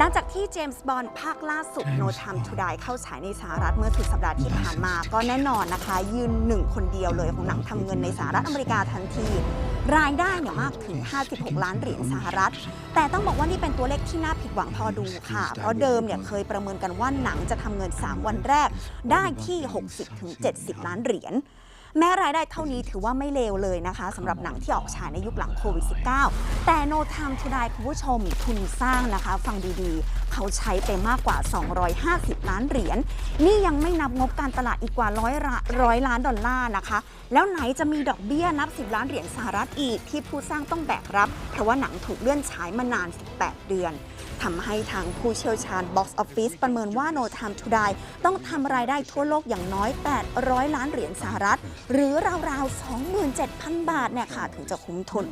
หลังจากที่เจมส์บอนด์ภาคล่าสุด No Time to Die เข้าฉายในสหรัฐเมื่อสุดสัปดาห์ที่ผ่านมา ก็แน่นอนนะคะ ยืนหนึ่งคนเดียวเลยของหนังทำเงินในสหรัฐอเมริกาทันที รายได้เนี่ยมากถึง 56 ล้านเหรียญสหรัฐ แต่ต้องบอกว่านี่เป็นตัวเลขที่น่าผิดหวังพอดูค่ะ เพราะเดิมเนี่ยเคยประเมินกันว่าหนังจะทำเงิน 3 วันแรกได้ที่ 60-70 ล้านเหรียญ แม้รายได้เท่านี้ถือว่าไม่เลวเลยนะคะสำหรับหนังที่ออกฉายในยุคหลังโควิด -19 แต่ No Time to Die คุณผู้ชมทุนสร้างนะคะ ฟังดีๆเขาใช้ไปมากกว่า 250 ล้านเหรียญ นี่ยังไม่นับงบการตลาดอีกกว่าร้อยร้อยล้านดอลลาร์นะคะ แล้วไหนจะมีดอกเบี้ยนับ 10 ล้านเหรียญสหรัฐอีกที่ผู้สร้างต้องแบกรับ เพราะว่าหนังถูกเลื่อนฉายมานาน 18 เดือนทำให้ทางผู้เชี่ยวชาญ Box Office ประเมินว่า No Time to Die ต้องทำรายได้ทั่วโลกอย่างน้อย 800 ล้านเหรียญสหรัฐ หรือราวๆ 27,000 บาทเนี่ยค่ะถึงจะคุ้มทุน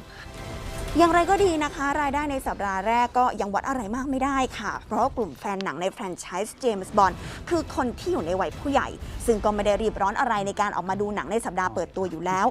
อย่างไรก็ดีนะคะ รายได้ในสัปดาห์แรกก็ยังวัดอะไรมากไม่ได้ค่ะ เพราะกลุ่มแฟนหนังในแฟรนไชส์เจมส์บอนด์คือคนที่อยู่ในวัยผู้ใหญ่ ซึ่งก็ไม่ได้รีบร้อนอะไรในการออกมาดูหนังในสัปดาห์เปิดตัวอยู่แล้ว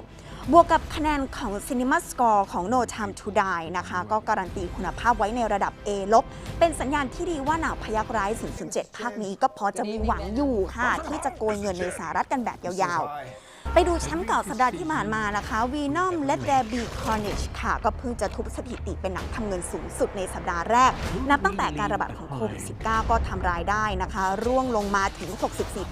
บวกกับคะแนนของ Cinema Score ของ No Time to Die นะคะ ก็การันตีคุณภาพไว้ในระดับ A ลบเป็นสัญญาณที่ดีว่าหนังพยักร้าย007ภาคนี้ก็พอจะมีหวังอยู่ค่ะ ที่จะโกยเงินในสหรัฐกันแบบยาวๆ ไปดูแชมป์เก่าสัปดาห์ที่ผ่านมานะคะ Venom Let There Be Carnage ค่ะ ก็เพิ่งจะทุบสถิติเป็นหนังทำเงินสูงสุดในสัปดาห์แรก นับตั้งแต่การระบาดของโควิด -19 ก็ทำรายได้นะคะ ร่วงลงมาถึง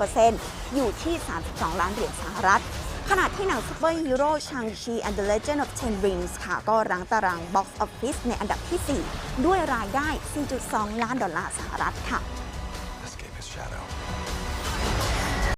64%อยู่ที่ 32 ล้านเหรียญสหรัฐขณะที่หนังซูเปอร์ฮีโร่ชังชี and the Legend of Ten Rings ค่ะ ก็รั้งตาราง Box Office ในอันดับที่ 4 ด้วยรายได้ 4.2 ล้านดอลลาร์สหรัฐค่ะ